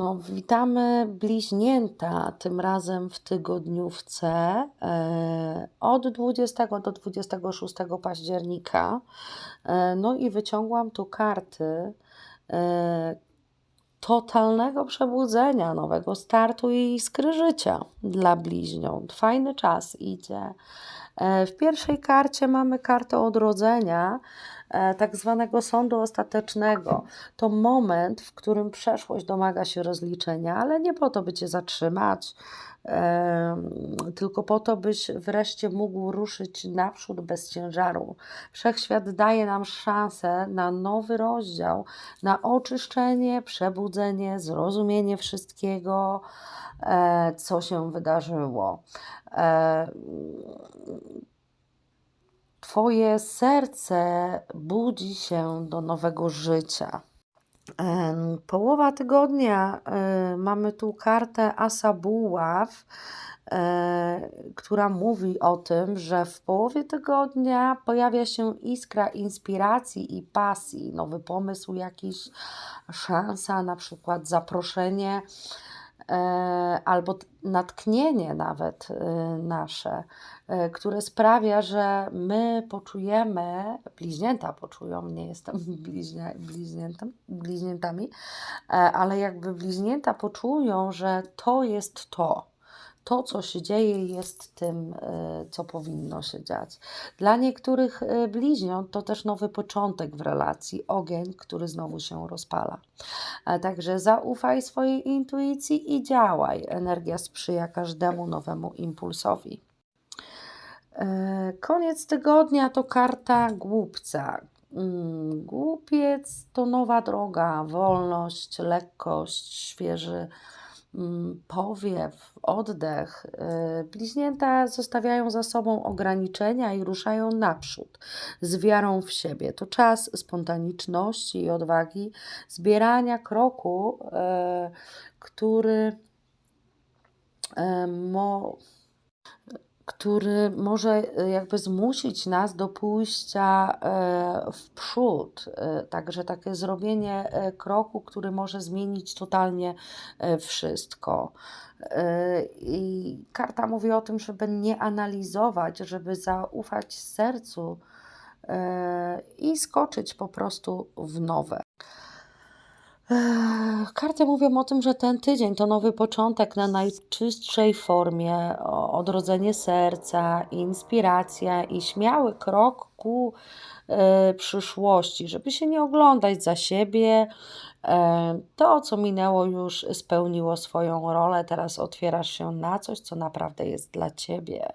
No, witamy bliźnięta, tym razem w tygodniówce e, od 20 do 26 października. E, no i wyciągłam tu karty e, totalnego przebudzenia, nowego startu i iskry życia dla bliźniąt. Fajny czas idzie. W pierwszej karcie mamy kartę odrodzenia, tak zwanego sądu ostatecznego. To moment, w którym przeszłość domaga się rozliczenia, ale nie po to, by cię zatrzymać, tylko po to, byś wreszcie mógł ruszyć naprzód bez ciężaru. Wszechświat daje nam szansę na nowy rozdział, na oczyszczenie, przebudzenie, zrozumienie wszystkiego, e, co się wydarzyło. Twoje serce budzi się do nowego życia. Połowa tygodnia e, mamy tu kartę Asa Buław, e, która mówi o tym, że w połowie tygodnia pojawia się iskra inspiracji i pasji, nowy pomysł jakiś, szansa, na przykład zaproszenie albo t- natknienie nawet e, nasze, e, które sprawia, że my poczujemy, bliźnięta poczują, nie jestem bliźnia, bliźniętami, e, ale jakby bliźnięta poczują, że to jest to. To, co się dzieje, jest tym, e, co powinno się dziać. Dla niektórych e, bliźniąt to też nowy początek w relacji, ogień, który znowu się rozpala. A Także zaufaj swojej intuicji i działaj. Energia sprzyja każdemu nowemu impulsowi. E, Koniec tygodnia to karta głupca. Mm, Głupiec to nowa droga, wolność, lekkość, świeży powiew, oddech. E, Bliźnięta zostawiają za sobą ograniczenia i ruszają naprzód z wiarą w siebie. To czas spontaniczności i odwagi, zbierania kroku, e, który e, mo, który może e, jakby zmusić nas do pójścia e, w przód. E, Także takie zrobienie kroku, który może zmienić totalnie wszystko. I karta mówi o tym, żeby nie analizować, żeby zaufać sercu i skoczyć po prostu w nowe. Karty mówią o tym, że ten tydzień to nowy początek na najczystszej formie, odrodzenie serca, inspiracja i śmiały krok ku e, przyszłości, żeby się nie oglądać za siebie. E, to, co minęło, już spełniło swoją rolę, teraz otwierasz się na coś, co naprawdę jest dla ciebie.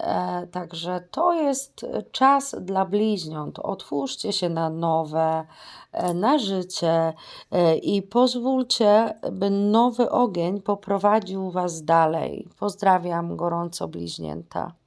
E, Także to jest czas dla bliźniąt. Otwórzcie się na nowe, e, na życie e, i pozwólcie, by nowy ogień poprowadził Was dalej. Pozdrawiam gorąco bliźnięta.